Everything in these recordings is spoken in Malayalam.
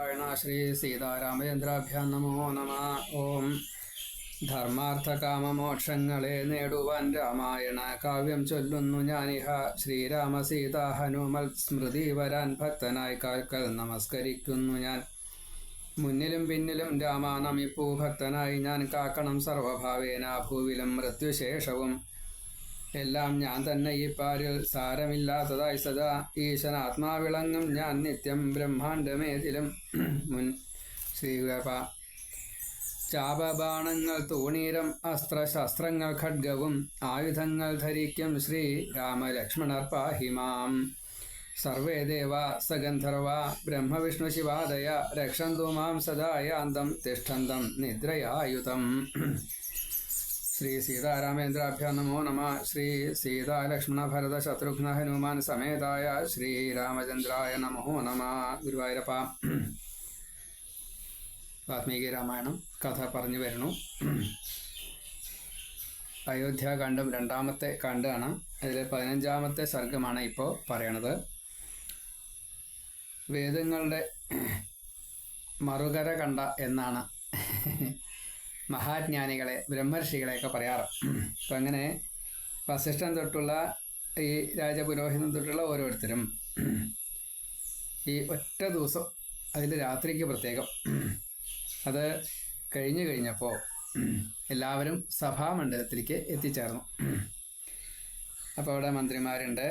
നാരായണ ശ്രീ സീതാരാമചന്ദ്രാഭ്യാം നമോ നമ. ഓം. ധർമാർത്ഥകാമമോക്ഷങ്ങളെ നേടുവാൻ രാമായണ കാവ്യം ചൊല്ലുന്നു ഞാനിഹ. ശ്രീരാമ സീതാ ഹനുമൽ സ്മൃതി വരാൻ ഭക്തനായി കാൽക്കൽ നമസ്കരിക്കുന്നു ഞാൻ. മുന്നിലും പിന്നിലും രാമാനമിപ്പൂ ഭക്തനായി ഞാൻ കാക്കണം സർവഭാവേന ഭൂവിലും മൃത്യുശേഷവും എല്ലാം ഞാൻ തന്നെ ഈ പാരിൽ സാരമില്ലാത്തതായി സദാ ഈശൻ ആത്മാവിളങ്ങും ഞാൻ നിത്യം ബ്രഹ്മാണ്ടമേതിലും മുൻ ശ്രീകൃപ ചാപബാണങ്ങൾ തൂണീരം അസ്ത്രശസ്ത്രങ്ങൾ ഖഡ്ഗവും ആയുധങ്ങൾ ധരിക്കും ശ്രീ രാമലക്ഷ്മണർ പാഹിമാം സർവേ ദേവ സഗന്ധർവ ബ്രഹ്മവിഷ്ണു ശിവാദയ രക്ഷന്തു മാം സദായാന്തം തിഷ്ഠന്തം നിദ്രയായുധം. ശ്രീ സീതാരാമേന്ദ്രാഭ്യ നമോ നമ ശ്രീ സീതാലക്ഷ്മണ ഭരത ശത്രുഘ്ന ഹനുമാൻ സമേതായ ശ്രീരാമചന്ദ്രായ നമോ നമ. ഗുരുവായൂരപ്പ വാത്മീകി രാമായണം കഥ പറഞ്ഞു വരുന്നു. അയോധ്യാകാന്ഡം രണ്ടാമത്തെ കാണ്ടാണ് അതിൽ പതിനഞ്ചാമത്തെ സർഗമാണ് ഇപ്പോൾ പറയണത്. വേദങ്ങളുടെ മറുകര കണ്ട എന്നാണ്. മഹാജ്ഞാനികളെ ബ്രഹ്മർഷികളെയൊക്കെ പറയാറ്. അപ്പം അങ്ങനെ വസിഷ്ഠൻ തൊട്ടുള്ള ഈ രാജപുരോഹിതൻ തൊട്ടുള്ള ഓരോരുത്തരും ഈ ഒറ്റ ദിവസം അതിൽ രാത്രിക്ക് പ്രത്യേകം. അത് കഴിഞ്ഞു കഴിഞ്ഞപ്പോൾ എല്ലാവരും സഭാമണ്ഡലത്തിലേക്ക് എത്തിച്ചേർന്നു. അപ്പോൾ അവിടെ മന്ത്രിമാരുണ്ട്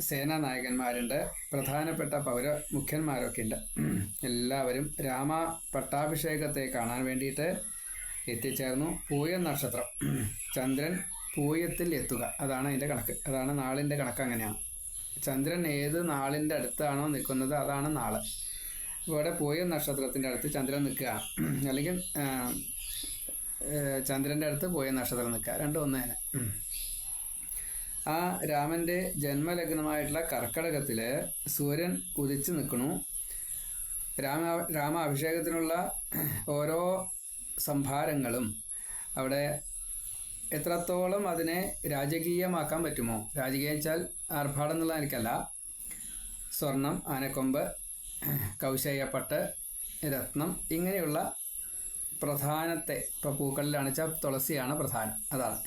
സേനാനായകന്മാരുണ്ട് പ്രധാനപ്പെട്ട പൗര മുഖ്യന്മാരൊക്കെ ഉണ്ട്. എല്ലാവരും രാമ പട്ടാഭിഷേകത്തെ കാണാൻ വേണ്ടിയിട്ട് എത്തിച്ചേർന്നു. പൂയം നക്ഷത്രം. ചന്ദ്രൻ പൂയത്തിൽ എത്തുക. അതാണ് അതിന്റെ കണക്ക്. അതാണ് നാളിന്റെ കണക്ക് അങ്ങനെയാണ്. ചന്ദ്രൻ ഏത് നാളിന്റെ അടുത്താണോ നിൽക്കുന്നത് അതാണ് നാൾ. ഇവിടെ പൂയം നക്ഷത്രത്തിന്റെ അടുത്ത് ചന്ദ്രൻ നിൽക്കുക. അല്ലെങ്കിൽ ചന്ദ്രന്റെ അടുത്ത് പൂയ നക്ഷത്രം നിൽക്കുക. രണ്ടും ഒന്ന് തന്നെ. ആ രാമന്റെ ജന്മലഗ്നമായിട്ടുള്ള കർക്കടകത്തിൽ സൂര്യൻ ഉദിച്ചു നിൽക്കണു. രാമ രാമ അഭിഷേകത്തിനുള്ള ഓരോ സംഭാരങ്ങളും അവിടെ എത്രത്തോളം അതിനെ രാജകീയമാക്കാൻ പറ്റുമോ? രാജകീയം വെച്ചാൽ ആർഭാടം എന്നുള്ള എനിക്കല്ല സ്വർണം ആനക്കൊമ്പ് കൗശയപ്പട്ട് രത്നം ഇങ്ങനെയുള്ള പ്രധാനത്തെ ഇപ്പോൾ പൂക്കളിലാണ് വെച്ചാൽ തുളസിയാണ് പ്രധാനം. അതാണ്.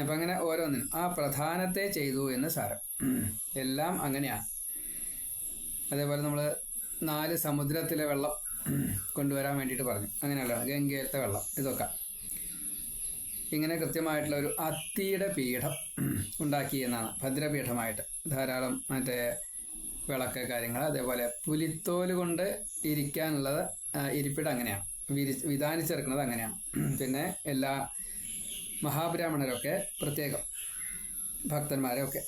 അപ്പം അങ്ങനെ ഓരോന്നിനും. ആ പ്രധാനത്തെ ചെയ്തു എന്ന് സാരം. എല്ലാം അങ്ങനെയാണ്. അതേപോലെ നമ്മൾ നാല് സമുദ്രത്തിലെ വെള്ളം കൊണ്ടുവരാൻ വേണ്ടിയിട്ട് പറഞ്ഞു. അങ്ങനെയല്ല ഗംഗയിലത്തെ വെള്ളം ഇതൊക്കെ. ഇങ്ങനെ കൃത്യമായിട്ടുള്ള ഒരു അത്തിയുടെ പീഠം ഉണ്ടാക്കി എന്നാണ്. ഭദ്രപീഠമായിട്ട് ധാരാളം മറ്റേ വിളക്ക് കാര്യങ്ങൾ അതേപോലെ പുലിത്തോൽ കൊണ്ട് ഇരിക്കാനുള്ളത് ഇരിപ്പിടം അങ്ങനെയാണ്. വിരി വിധാനിച്ചെടുക്കുന്നത് അങ്ങനെയാണ്. പിന്നെ എല്ലാ മഹാബ്രാഹ്മണരൊക്കെ പ്രത്യേകം ഭക്തന്മാരെയൊക്കെ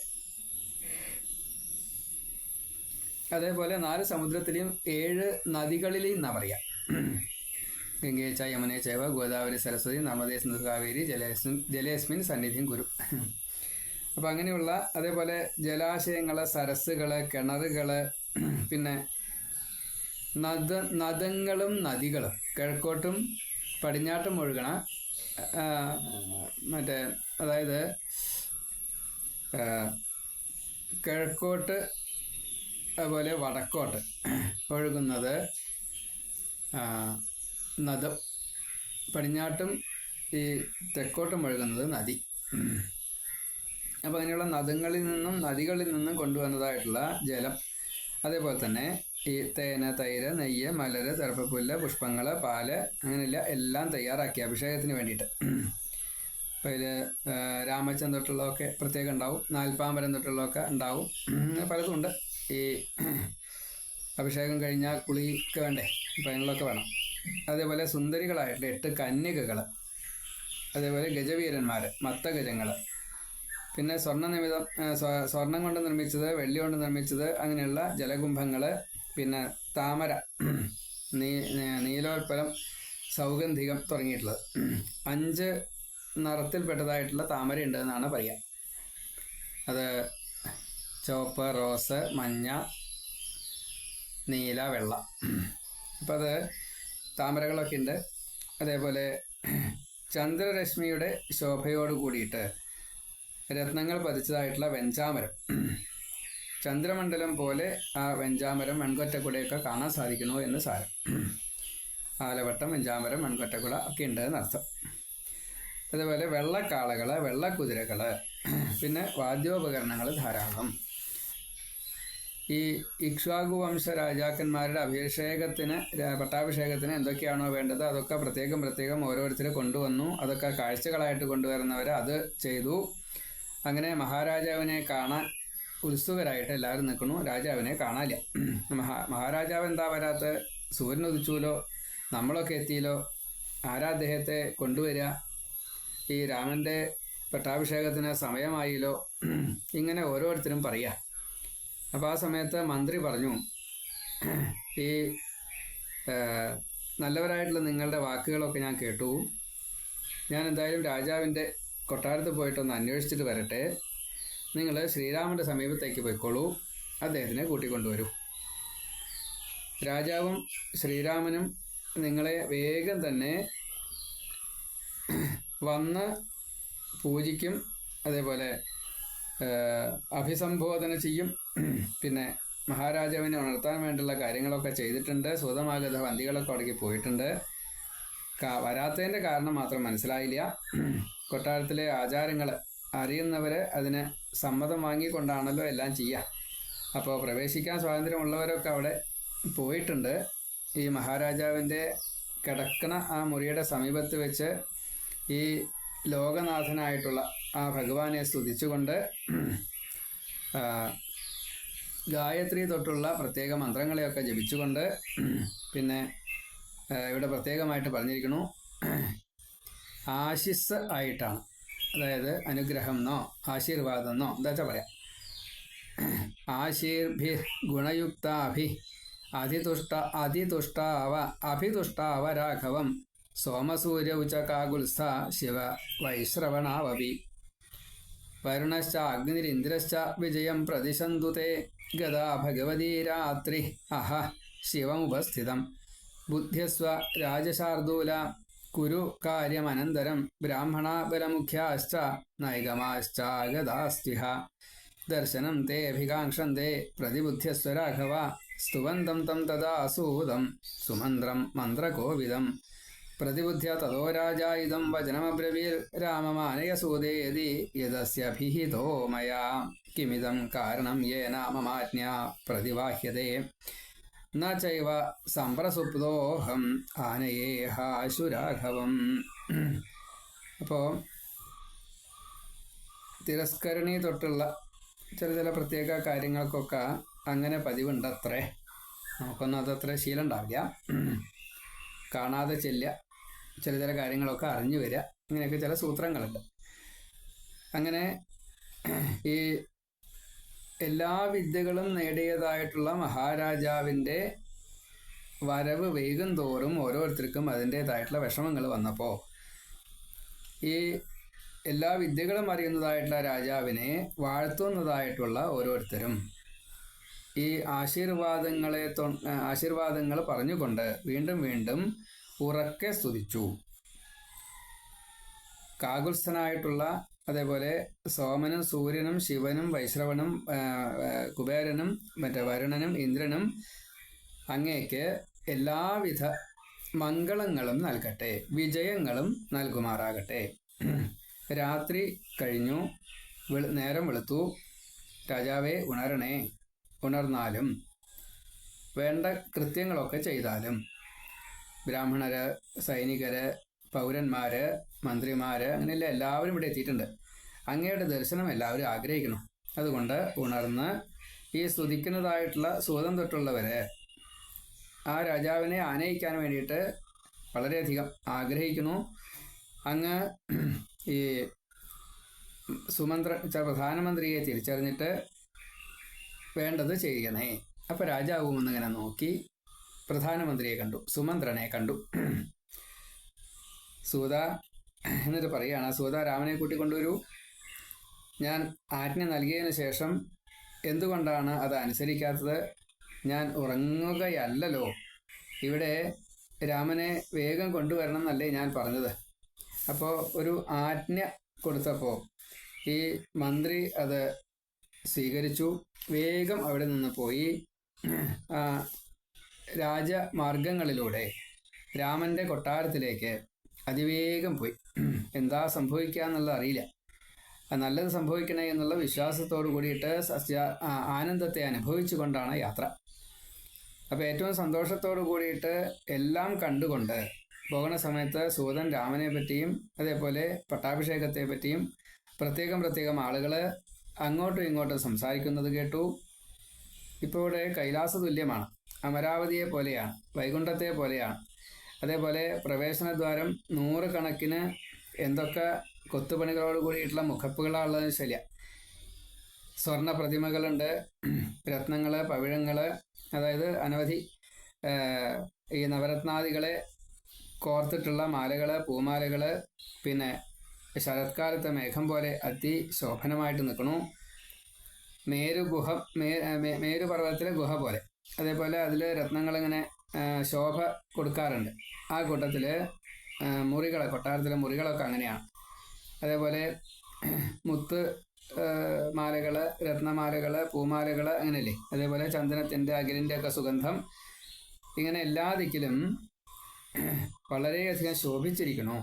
അതേപോലെ നാല് സമുദ്രത്തിലെയും ഏഴ് നദികളിലെയും എന്നാ പറയാ ഗംഗേച്ച യമുനേച്ചവ യമുനെ ചൈവ ഗോദാവരി സരസ്വതി നർമ്മദേ സിന്ധു കാവേരി ജലേസ്മിൻ ജലേസ്മിൻ സന്നിധിയും ഗുരു അപ്പൊ അങ്ങനെയുള്ള അതേപോലെ ജലാശയങ്ങൾ സരസ്സുകൾ കിണറുകൾ പിന്നെ നദ നദങ്ങളും നദികളും കിഴക്കോട്ടും പടിഞ്ഞാട്ടും ഒഴുകണ മറ്റേ അതായത് കിഴക്കോട്ട് അതുപോലെ വടക്കോട്ട് ഒഴുകുന്നത് നദം. പടിഞ്ഞാട്ടും ഈ തെക്കോട്ടും ഒഴുകുന്നത് നദി. അപ്പോൾ അങ്ങനെയുള്ള നദങ്ങളിൽ നിന്നും നദികളിൽ നിന്നും കൊണ്ടുവന്നതായിട്ടുള്ള ജലം. അതേപോലെ തന്നെ ഈ തേന തൈര് നെയ്യ് മലര് തെറപ്പുല്ല് പുഷ്പങ്ങൾ പാൽ അങ്ങനെയുള്ള എല്ലാം തയ്യാറാക്കി അഭിഷേകത്തിന് വേണ്ടിയിട്ട്. അപ്പോൾ ഇതിൽ രാമച്ചൻ തൊട്ടുള്ളതൊക്കെ പ്രത്യേകം ഉണ്ടാവും. നാൽപ്പാമ്പരം തൊട്ടുള്ളതൊക്കെ ഉണ്ടാവും. പലതും ഉണ്ട്. ഈ അഭിഷേകം കഴിഞ്ഞാൽ കുളിക്ക് വേണ്ടേ? അതിനുള്ളതൊക്കെ വേണം. അതേപോലെ സുന്ദരികളായിട്ട് എട്ട് കന്യകകൾ അതേപോലെ ഗജവീരന്മാർ മത്തഗജങ്ങൾ പിന്നെ സ്വർണ നിമിതം സ്വർണം കൊണ്ട് നിർമ്മിച്ചത് വെള്ളി കൊണ്ട് നിർമ്മിച്ചത് അങ്ങനെയുള്ള ജലകുംഭങ്ങൾ പിന്നെ താമര നീ നീലോൽപ്പലം സൗഗന്ധികം തുടങ്ങിയിട്ടുള്ളത്. അഞ്ച് നിറത്തിൽപ്പെട്ടതായിട്ടുള്ള താമര ഉണ്ടെന്നാണ് പറയുക അത് ചുവപ്പ് റോസ് മഞ്ഞ നീല വെള്ള. അപ്പം അത് താമരകളൊക്കെ ഉണ്ട്. അതേപോലെ ചന്ദ്രരശ്മിയുടെ ശോഭയോട് കൂടിയിട്ട് രത്നങ്ങൾ പതിച്ചതായിട്ടുള്ള വെഞ്ചാമരം. ചന്ദ്രമണ്ഡലം പോലെ ആ വെഞ്ചാമരം മൺകൊറ്റക്കുടയൊക്കെ കാണാൻ സാധിക്കുന്നു എന്ന് സാരം. ആലവട്ടം വെഞ്ചാമരം മൺകൊറ്റക്കുട ഒക്കെ ഉണ്ട് എന്നർത്ഥം അതുപോലെ വെള്ളക്കാളകൾ വെള്ളക്കുതിരകൾ പിന്നെ വാദ്യോപകരണങ്ങൾ ധാരാളം. ഈ ഇക്ഷ്വാകു വംശ രാജാക്കന്മാരുടെ അഭിഷേകത്തിന് പട്ടാഭിഷേകത്തിന് എന്തൊക്കെയാണോ വേണ്ടത് അതൊക്കെ പ്രത്യേകം പ്രത്യേകം ഓരോരുത്തർ കൊണ്ടുവന്നു. അതൊക്കെ കാഴ്ചകളായിട്ട് കൊണ്ടുവരുന്നവർ അത് ചെയ്തു. അങ്ങനെ മഹാരാജാവിനെ കാണാൻ ഉത്സുകരായിട്ട് എല്ലാവരും നിൽക്കുന്നു. രാജാവിനെ കാണാനില്ല. മഹാ മഹാരാജാവ് എന്താ വരാത്ത? സൂര്യൻ ഉദിച്ചുല്ലോ നമ്മളൊക്കെ എത്തിയല്ലോ? ആരാ അദ്ദേഹത്തെ കൊണ്ടുവരിക? ഈ രാമന്റെ പട്ടാഭിഷേകത്തിന് സമയമായില്ലോ? ഇങ്ങനെ ഓരോരുത്തരും പറയുക അപ്പോൾ ആ സമയത്ത് മന്ത്രി പറഞ്ഞു ഈ നല്ലവരായിട്ടുള്ള നിങ്ങളുടെ വാക്കുകളൊക്കെ ഞാൻ കേട്ടു. ഞാൻ എന്തായാലും രാജാവിന്റെ കൊട്ടാരത്ത് പോയിട്ടൊന്ന് അന്വേഷിച്ചിട്ട് വരട്ടെ. നിങ്ങൾ ശ്രീരാമന്റെ സമീപത്തേക്ക് പോയിക്കോളൂ. അദ്ദേഹത്തിനെ കൂട്ടിക്കൊണ്ടുവരൂ. രാജാവും ശ്രീരാമനും നിങ്ങളെ വേഗം തന്നെ വന്ന് പൂജിക്കും. അതേപോലെ അഭിസംബോധന ചെയ്യും. പിന്നെ മഹാരാജാവിനെ ഉണർത്താൻ വേണ്ടിയുള്ള കാര്യങ്ങളൊക്കെ ചെയ്തിട്ടുണ്ട്. സ്വതമാകത വന്തികളൊക്കെ അടക്കി പോയിട്ടുണ്ട്. വരാത്തതിന്റെ കാരണം മാത്രം മനസ്സിലായില്ല. കൊട്ടാരത്തിലെ ആചാരങ്ങൾ അറിയുന്നവരെ അതിന് സമ്മതം വാങ്ങിക്കൊണ്ടാണല്ലോ എല്ലാം ചെയ്യുക അപ്പോൾ പ്രവേശിക്കാൻ സ്വാതന്ത്ര്യമുള്ളവരൊക്കെ അവിടെ പോയിട്ടുണ്ട്. ഈ മഹാരാജാവിന്റെ കിടക്കണ ആ മുറിയുടെ സമീപത്ത് വെച്ച് ഈ ലോകനാഥനായിട്ടുള്ള ആ ഭഗവാനെ സ്തുതിച്ചുകൊണ്ട് ഗായത്രി തൊട്ടുള്ള പ്രത്യേക മന്ത്രങ്ങളെയൊക്കെ ജപിച്ചുകൊണ്ട് പിന്നെ ഇവിടെ പ്രത്യേകമായിട്ട് പറഞ്ഞിരിക്കുന്നു ആശിസ് ആയിട്ടാണ്. അതായത് അനുഗ്രഹം എന്നോ ആശീർവാദം എന്നോ എന്താ വെച്ചാൽ പറയാം. ആശീർഭി ഗുണയുക്താഭി അതിതുഷ്ട അതിതുഷ്ടാവ അഭിതുഷ്ടാവ രാഘവം സോമസൂര്യ ഉചകാകുൽസ്ഥ ശിവ വൈശ്രവണാവപി. വരുണശ്ച അഗ്നിരിന്ദ്രശ്ച വിജയം പ്രതിശന്തു തേ ഗതാ ഭഗവതീ രാത്രി. അഹ ശിവമുപസ്ഥിതം. ബുദ്ധ്യസ്വ രാജശാർദൂല. കുരു കാര്യമനന്തരം. ബ്രാഹ്മണാബലമുഖ്യാശ്ച നൈഗമാശ്ചാഗതാസ്തിഹ ദർശനം തേ അഭികാംക്ഷന്തേ പ്രതിബുദ്ധ്യസ്വ രാഘവ. സ്തുവന്തം തം തദാസൂതം. സുമന്ത്രം മന്ത്രകോവിദം പ്രതിബുദ്ധ്യ തതോ രാജാ ഇതം വചനമബ്രവീർ രാമമാനയസൂതേതി യദസ്യഭിഹിതോ മയാ. കിമിതം കാരണം യേന മമാജ്ഞ പ്രതിവാഹ്യതേ. ന ചൈവ സംപ്രസുപ്തോഹം ആനയേഹാശുരാഘവം അപ്പോൾ തിരസ്കരണി തൊട്ടുള്ള ചില ചില പ്രത്യേക കാര്യങ്ങൾക്കൊക്കെ അങ്ങനെ പതിവുണ്ടത്രേ. നമുക്കൊന്നും അതത്ര ശീലം ഉണ്ടാവില്ല. കാണാതെ ചെല്ലുക. ചില ചില കാര്യങ്ങളൊക്കെ അറിഞ്ഞു വരിക ഇങ്ങനെയൊക്കെ ചില സൂത്രങ്ങളുണ്ട്. അങ്ങനെ ഈ എല്ലാ വിദ്യകളും നേടിയതായിട്ടുള്ള മഹാരാജാവിന്റെ വരവ് വൈകും തോറും ഓരോരുത്തർക്കും അതിന്റേതായിട്ടുള്ള വിഷമങ്ങൾ വന്നപ്പോൾ ഈ എല്ലാ വിദ്യകളും അറിയുന്നതായിട്ടുള്ള രാജാവിനെ വാഴ്ത്തുന്നതായിട്ടുള്ള ഓരോരുത്തരും ഈ ആശീർവാദങ്ങളെ ആശീർവാദങ്ങൾ പറഞ്ഞുകൊണ്ട് വീണ്ടും വീണ്ടും ഉറക്കെ സ്തുതിച്ചു. കാകുൽസ്ഥനായിട്ടുള്ള അതേപോലെ സോമനും സൂര്യനും ശിവനും ആ, കുബേരനും മറ്റേ വരുണനും ഇന്ദ്രനും അങ്ങേക്ക് എല്ലാവിധ മംഗളങ്ങളും നൽകട്ടെ. വിജയങ്ങളും നൽകുമാറാകട്ടെ. രാത്രി കഴിഞ്ഞു. വെളു നേരം വെളുത്തു. രാജാവെ ഉണരണേ. ഉണർന്നാലും വേണ്ട കൃത്യങ്ങളൊക്കെ ചെയ്താലും ബ്രാഹ്മണര് സൈനികര് പൗരന്മാര് മന്ത്രിമാര് അങ്ങനെയുള്ള എല്ലാവരും ഇവിടെ എത്തിയിട്ടുണ്ട്. അങ്ങയുടെ ദർശനം എല്ലാവരും ആഗ്രഹിക്കണം. അതുകൊണ്ട് ഉണർന്ന് ഈ സ്തുതിക്കുന്നതായിട്ടുള്ള സുഖം തൊട്ടുള്ളവരെ ആ രാജാവിനെ ആനയിക്കാൻ വേണ്ടിയിട്ട് വളരെയധികം ആഗ്രഹിക്കുന്നു. അങ്ങ് ഈ സുമന്ത്ര പ്രധാനമന്ത്രിയെ തിരിച്ചറിഞ്ഞിട്ട് വേണ്ടത് ചെയ്യണേ. അപ്പോൾ രാജാവും ഒന്നിങ്ങനെ നോക്കി പ്രധാനമന്ത്രിയെ കണ്ടു സുമന്ത്രനെ കണ്ടു. സൂത എന്നിട്ട് പറയുകയാണ് സൂത രാമനെ കൂട്ടിക്കൊണ്ടുവരൂ. ഞാൻ ആജ്ഞ നൽകിയതിന് ശേഷം എന്തുകൊണ്ടാണ് അത് അനുസരിക്കാത്തത്? ഞാൻ ഉറങ്ങുകയല്ലല്ലോ. ഇവിടെ രാമനെ വേഗം കൊണ്ടുവരണം എന്നല്ലേ ഞാൻ പറഞ്ഞത്. അപ്പോൾ ഒരു ആജ്ഞ കൊടുത്തപ്പോൾ ഈ മന്ത്രി അത് സ്വീകരിച്ചു. വേഗം അവിടെ നിന്ന് പോയി. രാജമാർഗങ്ങളിലൂടെ രാമന്റെ കൊട്ടാരത്തിലേക്ക് അതിവേഗം പോയി. എന്താ സംഭവിക്കുക എന്നുള്ളത് അറിയില്ല. നല്ലത് സംഭവിക്കണേ എന്നുള്ള വിശ്വാസത്തോടു കൂടിയിട്ട് സസ്യ ആനന്ദത്തെ ആനന്ദത്തെ അനുഭവിച്ചുകൊണ്ടാണ് യാത്ര. അപ്പോൾ ഏറ്റവും സന്തോഷത്തോടു കൂടിയിട്ട് എല്ലാം കണ്ടുകൊണ്ട് പോകുന്ന സമയത്ത് സൂതൻ രാമനെ പറ്റിയും അതേപോലെ പട്ടാഭിഷേകത്തെ പറ്റിയും പ്രത്യേകം പ്രത്യേകം ആളുകൾ അങ്ങോട്ടും ഇങ്ങോട്ടും സംസാരിക്കുന്നത് കേട്ടു. ഇപ്പോൾ ഇവിടെ കൈലാസ തുല്യമാണ് അമരാവതിയെ പോലെയാണ് വൈകുണ്ഠത്തെ പോലെയാണ് അതേപോലെ പ്രവേശനദ്വാരം നൂറുകണക്കിന് എന്തൊക്കെ കൊത്തുപണികളോട് കൂടിയിട്ടുള്ള മുഖപ്പുകളാണുള്ളതെന്ന് ശരിയ സ്വർണ പ്രതിമകളുണ്ട് രത്നങ്ങൾ പവിഴങ്ങൾ അതായത് അനവധി ഈ നവരത്നാദികളെ കോർത്തിട്ടുള്ള മാലകൾ പൂമാലകൾ പിന്നെ ശരത്കാലത്തെ മേഘം പോലെ അതിശോഭനമായിട്ട് നിൽക്കണു മേരു ഗുഹ മേ മേ- മേരു ഗുഹ പോലെ. അതേപോലെ അതിൽ രത്നങ്ങളിങ്ങനെ ശോഭ കൊടുക്കാറുണ്ട്. ആ കൂട്ടത്തിൽ മുറികൾ കൊട്ടാരത്തിലെ മുറികളൊക്കെ അങ്ങനെയാണ്. അതേപോലെ മുത്ത് മാലകൾ രത്നമാലകൾ പൂമാലകൾ അങ്ങനെയല്ലേ? അതേപോലെ ചന്ദനത്തിന്റെ അകിലിന്റെ ഒക്കെ സുഗന്ധം. ഇങ്ങനെ എല്ലാ ദിക്കിലും വളരെയധികം ശോഭിച്ചിരിക്കണു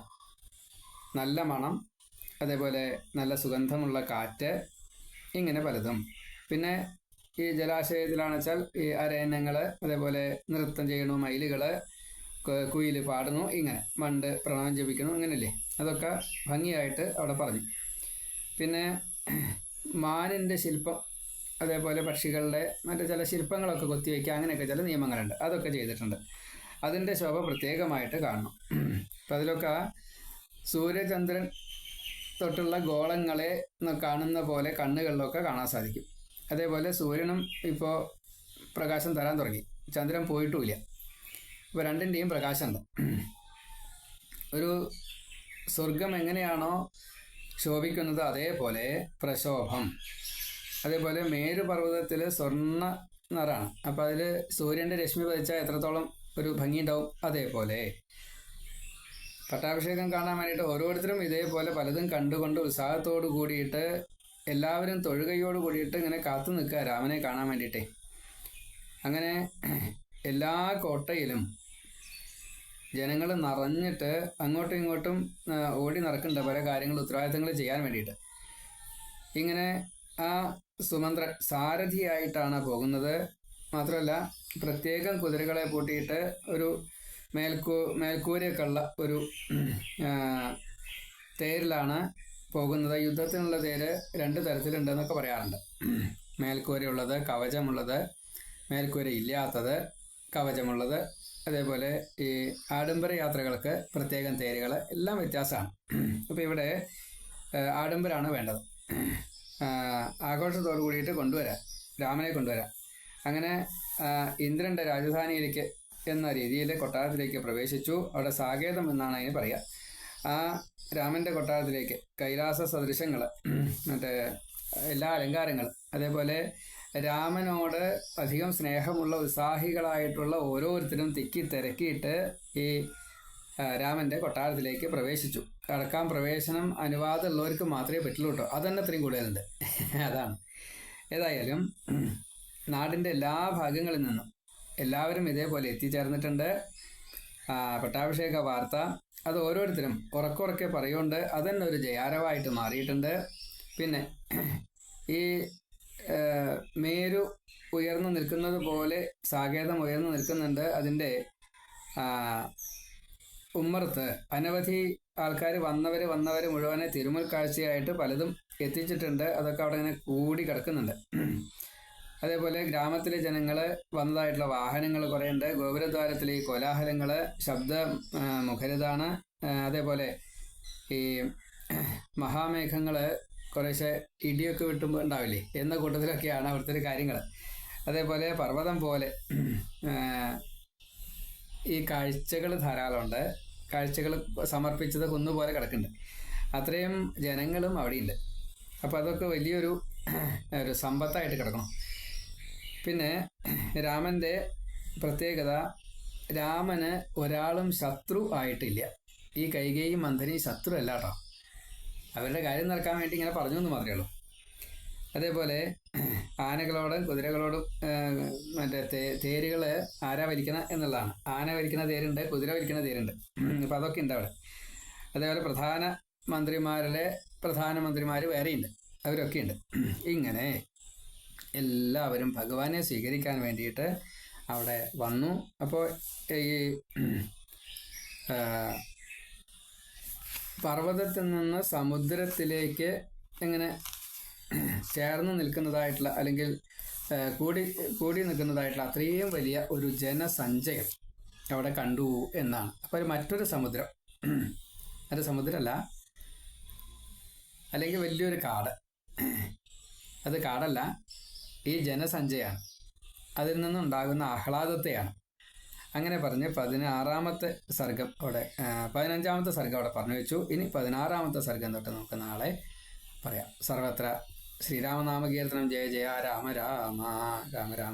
നല്ല മണം അതേപോലെ നല്ല സുഗന്ധമുള്ള കാറ്റ് ഇങ്ങനെ പലതും. പിന്നെ ഈ ജലാശയത്തിലാണെന്ന് വെച്ചാൽ ഈ അരയന്നങ്ങൾ അതേപോലെ നൃത്തം ചെയ്യണു മയിലുകൾ കുയിൽ പാടുന്നു ഇങ്ങനെ മണ്ട് പ്രണവം ജപിക്കുന്നു ഇങ്ങനെയല്ലേ? അതൊക്കെ ഭംഗിയായിട്ട് അവിടെ പറഞ്ഞു. പിന്നെ മാനിന്റെ ശില്പം അതേപോലെ പക്ഷികളുടെ മറ്റു ചില ശില്പങ്ങളൊക്കെ കൊത്തിവെക്കുക അങ്ങനെയൊക്കെ ചില നിയമങ്ങളുണ്ട്. അതൊക്കെ ചെയ്തിട്ടുണ്ട്. അതിന്റെ ശോഭ പ്രത്യേകമായിട്ട് കാണണം. അപ്പം അതിലൊക്കെ സൂര്യചന്ദ്രൻ തൊട്ടുള്ള ഗോളങ്ങളെ കാണുന്ന പോലെ കണ്ണുകളിലൊക്കെ കാണാൻ സാധിക്കും. അതേപോലെ സൂര്യനും ഇപ്പോൾ പ്രകാശം തരാൻ തുടങ്ങി. ചന്ദ്രൻ പോയിട്ടുമില്ല. ഇപ്പോൾ രണ്ടിന്റെയും പ്രകാശമുണ്ട്. ഒരു സ്വർഗം എങ്ങനെയാണോ ശോഭിക്കുന്നത് അതേപോലെ പ്രശോഭം. അതേപോലെ മേരുപർവതത്തിൽ സ്വർണ നിറാണ് അപ്പം അതിൽ സൂര്യന്റെ രശ്മി പതിച്ചാൽ എത്രത്തോളം ഒരു ഭംഗി ഉണ്ടാവും അതേപോലെ പട്ടാഭിഷേകം കാണാൻ വേണ്ടിയിട്ട് ഓരോരുത്തരും ഇതേപോലെ പലതും കണ്ടുകൊണ്ട് ഉത്സാഹത്തോടു കൂടിയിട്ട് എല്ലാവരും തൊഴുകയോട് കൂടിയിട്ട് ഇങ്ങനെ കാത്തു നിൽക്കുക രാമനെ കാണാൻ വേണ്ടിയിട്ടേ. അങ്ങനെ എല്ലാ കോട്ടയിലും ജനങ്ങൾ നിറഞ്ഞിട്ട് അങ്ങോട്ടും ഇങ്ങോട്ടും ഓടി നടക്കുന്നുണ്ട് പല കാര്യങ്ങൾ ഉത്തരവാദിത്തങ്ങൾ ചെയ്യാൻ വേണ്ടിയിട്ട്. ഇങ്ങനെ ആ സുമന്ത്രൻ സാരഥിയായിട്ടാണ് പോകുന്നത്. മാത്രമല്ല പ്രത്യേകം കുതിരകളെ പൂട്ടിയിട്ട് ഒരു മേൽക്കൂ മേൽക്കൂരയൊക്കെ ഉള്ള ഒരു തേരിലാണ് പോകുന്നത് യുദ്ധത്തിനുള്ള തേര് രണ്ട് തരത്തിലുണ്ടെന്നൊക്കെ പറയാറുണ്ട്. മേൽക്കൂരയുള്ളത് കവചമുള്ളത് മേൽക്കൂര ഇല്ലാത്തത് കവചമുള്ളത് അതേപോലെ ഈ ആഡംബര യാത്രകൾക്ക് പ്രത്യേകം തേരുകൾ എല്ലാം വ്യത്യാസമാണ്. അപ്പോൾ ഇവിടെ ആഡംബരമാണ് വേണ്ടത്. ആഘോഷത്തോടു കൂടിയിട്ട് കൊണ്ടുവരാം രാമനെ കൊണ്ടുവരാം. അങ്ങനെ ഇന്ദ്രന്റെ രാജധാനിയിലേക്ക് എന്ന രീതിയിൽ കൊട്ടാരത്തിലേക്ക് പ്രവേശിച്ചു. അവിടെ സാകേതം എന്നാണ് അതിന് പറയുക. ആ രാമന്റെ കൊട്ടാരത്തിലേക്ക് കൈലാസ സദൃശങ്ങൾ മറ്റേ എല്ലാ അലങ്കാരങ്ങൾ അതേപോലെ രാമനോട് അധികം സ്നേഹമുള്ള ഉത്സാഹികളായിട്ടുള്ള ഓരോരുത്തരും തിക്കി തിരക്കിയിട്ട് ഈ രാമന്റെ കൊട്ടാരത്തിലേക്ക് പ്രവേശിച്ചു. കടക്കാൻ പ്രവേശനം അനുവാദമുള്ളവർക്ക് മാത്രമേ പറ്റുള്ളൂ കേട്ടോ അതന്നെ അത്രയും കൂടുതലുണ്ട്. അതാണ്. ഏതായാലും നാടിന്റെ എല്ലാ ഭാഗങ്ങളിൽ നിന്നും എല്ലാവരും ഇതേപോലെ എത്തിച്ചേർന്നിട്ടുണ്ട്. പട്ടാഭിഷേക വാർത്ത അത് ഓരോരുത്തരും ഉറക്കുറക്കെ പറയുകൊണ്ട് അതന്നെ ഒരു ജയാരവായിട്ട് മാറിയിട്ടുണ്ട്. പിന്നെ ഈ മേരു ഉയർന്നു നിൽക്കുന്നത് പോലെ സാകേതം ഉയർന്നു നിൽക്കുന്നുണ്ട്. അതിന്റെ ഉമ്മർത്ത് അനവധി ആൾക്കാർ വന്നവർ വന്നവർ മുഴുവനെ തിരുമുൽ കാഴ്ചയായിട്ട് പലതും എത്തിച്ചിട്ടുണ്ട്. അതൊക്കെ അവിടെ ഇങ്ങനെ കൂടി കിടക്കുന്നുണ്ട്. അതേപോലെ ഗ്രാമത്തിലെ ജനങ്ങൾ വന്നതായിട്ടുള്ള വാഹനങ്ങൾ കുറേ ഉണ്ട് ഗോപുരദ്വാരത്തിലെ ഈ കോലാഹലങ്ങൾ ശബ്ദ മുഖരിതാണ്. അതേപോലെ ഈ മഹാമേഘങ്ങൾ കുറേശ്ശെ ഇടിയൊക്കെ വിട്ടുമ്പോൾ ഉണ്ടാവില്ലേ? എന്ന കൂട്ടത്തിലൊക്കെയാണ് അവിടുത്തെ കാര്യങ്ങൾ അതേപോലെ പർവതം പോലെ ഈ കാഴ്ചകൾ ധാരാളമുണ്ട്. കാഴ്ചകൾ സമർപ്പിച്ചത് കുന്നുപോലെ കിടക്കുന്നുണ്ട്. അത്രയും ജനങ്ങളും അവിടെയുണ്ട്. അപ്പോൾ അതൊക്കെ വലിയൊരു ഒരു സമ്പത്തായിട്ട് കിടക്കണം. പിന്നെ രാമന്റെ പ്രത്യേകത രാമന് ഒരാളും ശത്രു ആയിട്ടില്ല. ഈ കൈകേയും മന്ദനയും ശത്രു അല്ല കേട്ടോ. അവരുടെ കാര്യം നടക്കാൻ വേണ്ടി ഇങ്ങനെ പറഞ്ഞു എന്ന് മാത്രമേ ഉള്ളൂ. അതേപോലെ ആനകളോടും കുതിരകളോടും മറ്റേ തേ തേരുകൾ ആരാ വലിക്കണ എന്നുള്ളതാണ്. ആന വലിക്കുന്ന തേരുണ്ട് കുതിര വലിക്കുന്ന തേരുണ്ട്. അപ്പം അതൊക്കെ ഉണ്ട് അവിടെ. അതേപോലെ പ്രധാന മന്ത്രിമാരിലെ പ്രധാനമന്ത്രിമാർ വേറെയുണ്ട്. അവരൊക്കെ ഉണ്ട് ഇങ്ങനെ എല്ലാവരും ഭഗവാനെ സ്വീകരിക്കാൻ വേണ്ടിയിട്ട് അവിടെ വന്നു. അപ്പോൾ ഈ പർവതത്തിൽ നിന്ന് സമുദ്രത്തിലേക്ക് എങ്ങനെ ചേർന്ന് നിൽക്കുന്നതായിട്ടുള്ള അല്ലെങ്കിൽ കൂടി കൂടി നിൽക്കുന്നതായിട്ടുള്ള അത്രയും വലിയ ഒരു ജനസഞ്ചയം അവിടെ കണ്ടു എന്നാണ്. അപ്പോൾ ഒരു മറ്റൊരു സമുദ്രം. അത് സമുദ്രമല്ല. അല്ലെങ്കിൽ വലിയൊരു കാട്. അത് കാടല്ല. ഈ ജനസഞ്ചയാണ്. അതിൽ നിന്നുണ്ടാകുന്ന ആഹ്ലാദത്തെയാണ്. അങ്ങനെ പറഞ്ഞ് പതിനാറാമത്തെ സർഗം അവിടെ പതിനഞ്ചാമത്തെ സർഗം അവിടെ പറഞ്ഞു വെച്ചു. ഇനി പതിനാറാമത്തെ സർഗം തൊട്ട് നമുക്ക് നാളെ പറയാം. സർവത്ര ശ്രീരാമനാമകീർത്തനം. ജയ ജയ രാമ രാമ രാമ രാമ.